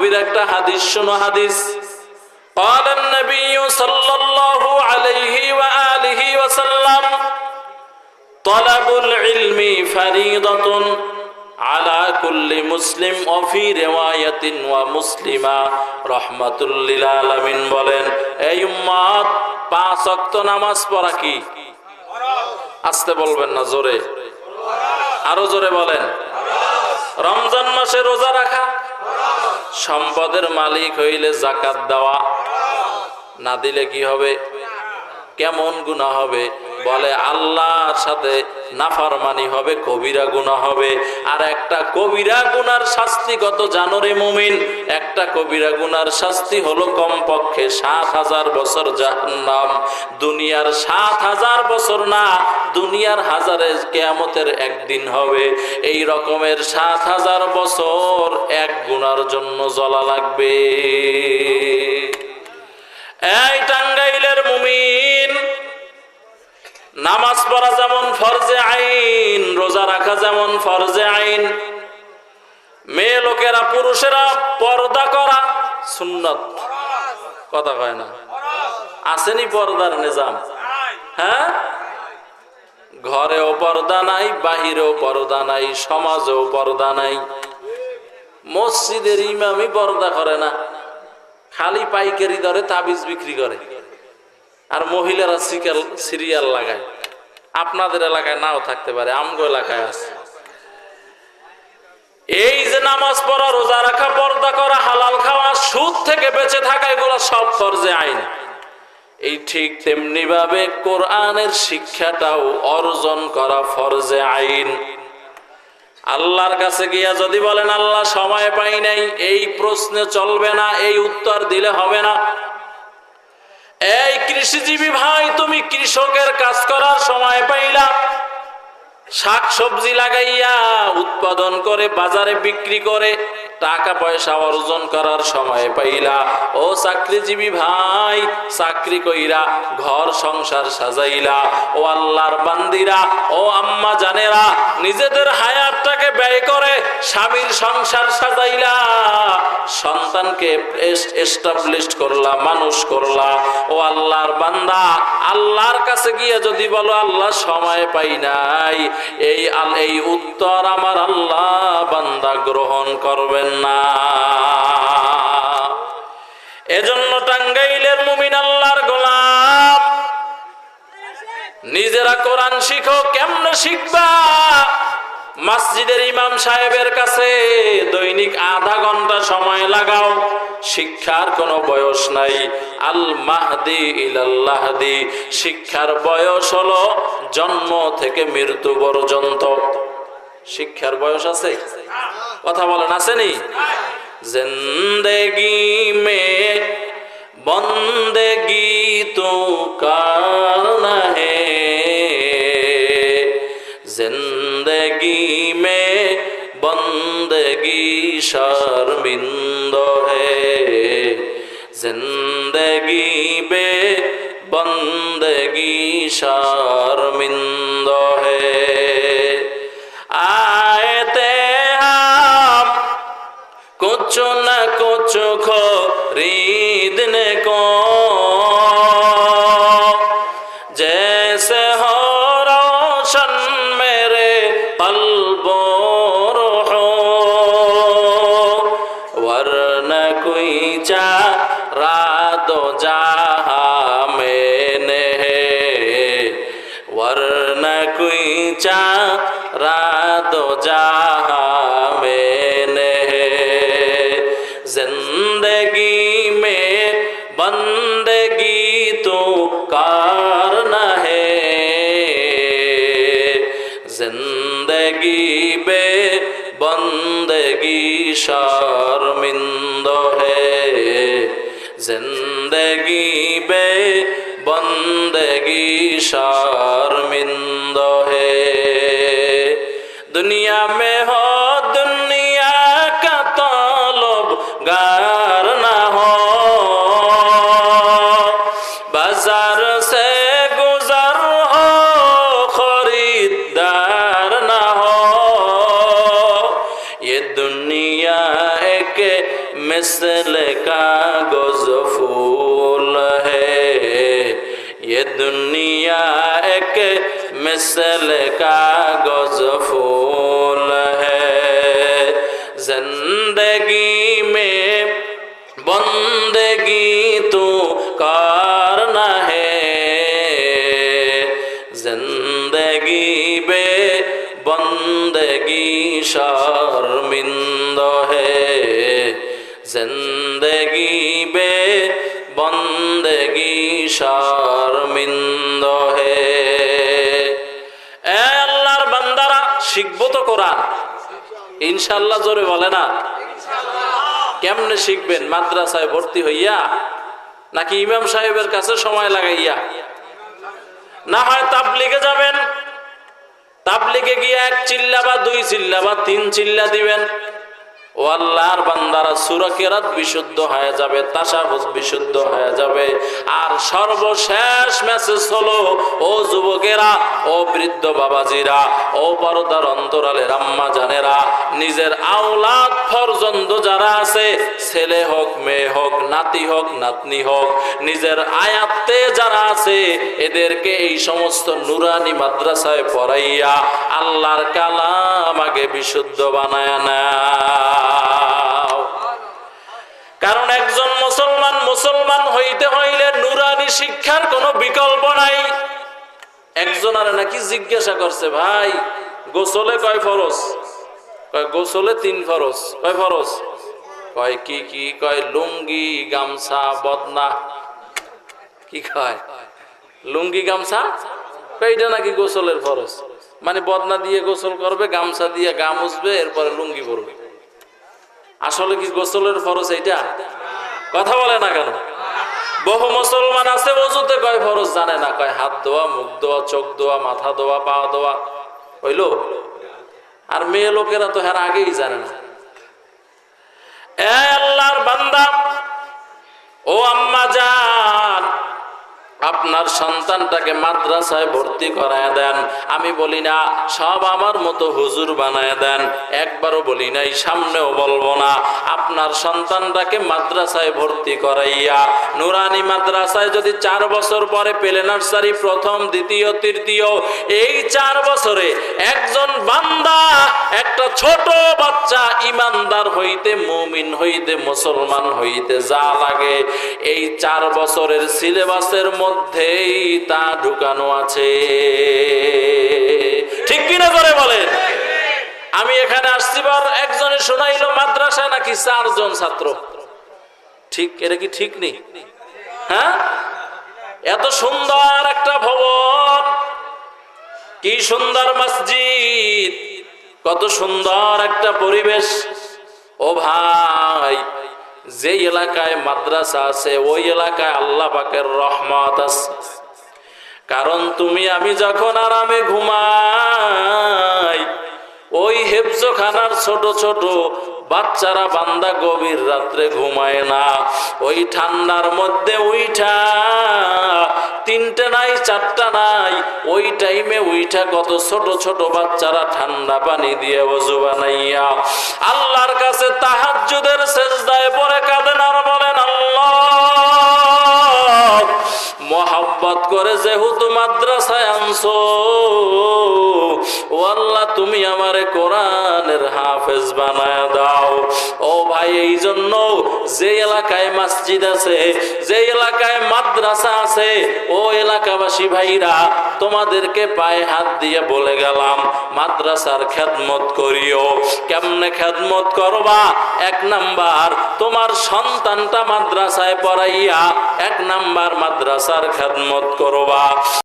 নবীর একটা হাদিস শোনো হাদিস قال النبي صلى الله عليه وآله وسلم طلب العلم فريضة على كل مسلم وفي رواية ومسلمة رحمة للعالمين বলেন এই উম্মত পাঁচ ওয়াক্ত নামাজ পড়া কি আসতে বলবেন না জোরে আরো জোরে বলেন রমজান মাসে রোজা রাখা সম্পদের মালিক হইলে জাকাত দেওয়া না দিলে কি হবে? কেমন গুণা হবে? বলে, আল্লাহর সাথে নাফারমানি হবে, কবিরা গুণা হবে। আর একটা কবিরা গুনার শাস্তি কত জানোরে মুমিন? একটা কবিরা গুনার শাস্তি হলো কমপক্ষে সাত হাজার বছর জাহান্নাম। দুনিয়ার সাত হাজার বছর না, দুনিয়ার হাজারে কেয়ামতের একদিন হবে। এই রকমের সাত হাজার বছর এক গুনার জন্য জ্বলা লাগবে। এই টাঙ্গাইলের মুমিন নামাজ পড়া যেমন ফরজে আইন, রোজা রাখা যেমন ফরজে আইন। মেয়ে লোকেরা, পুরুষেরা পর্দা করা সুন্নত। কথা কয় না? আসেনি পর্দার নিজাম? হ্যাঁ? ঘরেও পর্দা নাই, বাহিরেও পর্দা নাই, সমাজেও পর্দা নাই। মসজিদের ইমামই পর্দা করে না। খালি পাইকারি দরে তাবিজ বিক্রি করে। আর মহিলারা সিরিয়াল সিরিয়াল লাগায়। আপনাদের এলাকায় নাও থাকতে পারে, আমগো এলাকায় আছে। এই যে নামাজ পড়া, রোজা রাখা, পর্দা করা, হালাল খাওয়া, সুদ থেকে বেঁচে থাকা, এগুলো সব ফরজে আইন। এই ঠিক তেমনি ভাবে কোরআনের শিক্ষাটাও অর্জন করা ফরজে আইন। আল্লাহর কাছে গিয়া যদি বলেন, আল্লাহ সময় পাই নাই, এই প্রশ্নে চলবে না, এই উত্তর দিলে হবে না। কৃষিজীবী ভাই, তুমি কৃষকের কাজ করার সময় পাইলা। শাক সবজি লাগাইয়া উৎপাদন করে, বাজারে বিক্রি করে। টাকা পয়সা অর্জন করার সময় পাইলা। ও চাকরিজীবী ভাই, চাকরি কইরা ঘর সংসার সাজাইলা। ও আল্লাহর বান্দিরা, ও আম্মা জানেরা, নিজেদের হায়াতটাকে ব্যয় করে স্বামীর সংসার সাজাইলা। সন্তানকে এস্টাবলিশ করলা, মানুষ করলা। ও আল্লাহর বান্দা, আল্লাহর কাছে গিয়ে যদি বলো, আল্লাহ সময় পাই নাই। এই এই উত্তর আমার আল্লাহ বান্দা গ্রহণ করবেন। না। এজন্য টাঙ্গাইলের মুমিন আল্লাহর গোলাম। নিজেরা কোরআন শিখো, কেমনে শিখবা? মসজিদের ইমাম সাহেবের কাছে দৈনিক আধা ঘণ্টা সময় লাগাও, শিক্ষার কোনো বয়স নাই। আল মাহদি ইলাল্লাহদি শিক্ষার বয়স হলো জন্ম থেকে মৃত্যু পর্যন্ত। শিক্ষার বয়স আছে? কথা বলেন আসেনি জিন্দগি মে বন্দগি তো কারণ হে? জিন্দগি মে বন্দগি শর্মিন্দ হে? জিন্দগি বে বন্দগি শর্মিন্দ হে? वरन कोई चारा दो जहा मैंने जिंदगी में बंदगी तो कारना है जिंदगी बे बंदगी शर्मिंद है जिंदगी बे बंदगी शर्मिंद है दुनिया में हो दुनिया का तलब गार ना हो बाजार से गुजर हो खरीदार ना हो ये दुनिया एक मिसल कागज फूल है ये दुनिया एक मिसल कागज फूल है जिंदगी में बंदगी तू करना है जिंदगी बे बंदगी शर्मिंद है जिंदगी बे হে। আল্লাহর বান্দারা, শিখব তো কোরআন। ইনশাল্লাহ জোরে বলে না? কেমনে শিখবেন? মাদ্রাসায় ভর্তি হইয়া? নাকি ইমাম সাহেবের কাছে সময় লাগাইয়া? না হয় তাবলিগে যাবেন? তাবলিগে গিয়ে এক চিল্লা বা দুই চিল্লা বা তিন চিল্লা দিবেন? ও আল্লাহর বান্দারা সুরাকেরাত বিশুদ্ধ হয়ে যাবে, তাসাবুজ বিশুদ্ধ হয়ে যাবে। আর সর্বশেষ মেসেজ হলো, ও যুবকেরা, ও বৃদ্ধ বাবাজিরা ও পর্দার অন্তরালের আম্মা জানেরা, নিজের আওলাদ পর্যন্ত যারা আছে, ছেলে হোক, মেয়ে হোক, নাতি হোক, নাতনি হোক, নিজের আয়াত্তে যারা আছে, এদেরকে এই সমস্ত নুরানি মাদ্রাসায় পড়াইয়া আল্লাহর কালাম আগে বিশুদ্ধ বানায় নাও। কারণ একজন মুসলমান মুসলমান হইতে হইলে নুরানি শিক্ষার কোনো বিকল্প নাই। একজন আর নাকি জিজ্ঞাসা করছে, ভাই, গোসলে কয় ফরজ? কয়, গোসলে তিন ফরজ। কয় ফরজ? কয়, কি কি? কয়, লুঙ্গি, গামছা, বদনা। কি কয়? লুঙ্গি, গামছা? এটা নাকি গোসলের ফরজ। মানে বদনা দিয়ে গোসল করবে, গামছা দিয়ে গা মুছবে, এরপরে লুঙ্গি পরবে। আসলে কি গোসলের ফরজ এইটা? কথা বলে না কেন? বহু মুসলমান আছে অজুতে কয় ফরজ জানে না, কয় হাত ধোয়া, মুখ ধোয়া, চোখ ধোয়া, মাথা ধোয়া, পা ধোয়া, হইল? আর মেয়ে লোকেরা তো হ্যাঁ আগেই জানে না। আল্লাহর বান্দা, ও আম্মা জান আপনার সন্তানটাকে মাদ্রাসায় ভর্তি করায় দেন। আমি বলি না, সব আমার মতো হুজুর বানায় দেন। একবারও বলি নাই, সামনেও বলব না। আপনার সন্তানটাকে মাদ্রাসায় ভর্তি করাইয়া, নুরানি মাদ্রাসায় যদি চার বছর পরে পেলে নার্সারি প্রথম, দ্বিতীয়, তৃতীয়, এই চার বছরে একজন বান্দা, একটা ছোট বাচ্চা ইমানদার হইতে, মুমিন হইতে, মুসলমান হইতে যা লাগে, এই চার বছরের সিলেবাসের মধ্যেই তা ঢুকানো আছে। ঠিক কিনা করে বলেন? আমি এখানে আসছি বার একজনে শোনাইলো মাদ্রাসা নাকি চারজন ছাত্র? ঠিক, এটা কি ঠিক নেই হ্যাঁ? এত সুন্দর একটা ভবন, কি সুন্দর মসজিদ, কত সুন্দর একটা পরিবেশ। ও ভাই যে এলাকায় মাদ্রাসা আছে, ওই এলাকায় আল্লাহ পাকের রহমত আছে। কারণ তুমি আমি যখন আরামে ঘুমাই, ওই হেফজখানার ছোট ছোট বাচ্চারা বান্দা গভীর রাত্রে ঘুমায় না। ওই ঠান্ডার মধ্যে উইঠা, তিনটা নাই, চারটা নাই, ওই টাইমে উইঠা কত ছোট ছোট বাচ্চারা ঠান্ডা পানি দিয়ে অজু বানাইয়া। আল্লাহর কাছে তাহাজ্জুদের সেজদায় পরে কাঁদেন আর বলেন, আল্লাহ, মহাব্বত করে যেহেতু মাদ্রাসায় আনছো ও আল্লাহ তুমি আমারে কোরআনের হাফেজ বানায় দাও। ও ভাই এই জন্য যে এলাকায় মসজিদ আছে, যে এলাকায় মাদ্রাসা আছে, ও এলাকাবাসী ভাইরা, তোমাদেরকে পায়ে হাত দিয়ে বলে গেলাম, মাদ্রাসার খেদমত করিও। কেমনে খেদমত করবা? এক নাম্বার, তোমার সন্তানটা মাদ্রাসায় পড়াইয়া এক নাম্বার মাদ্রাসার খেদমত করবা।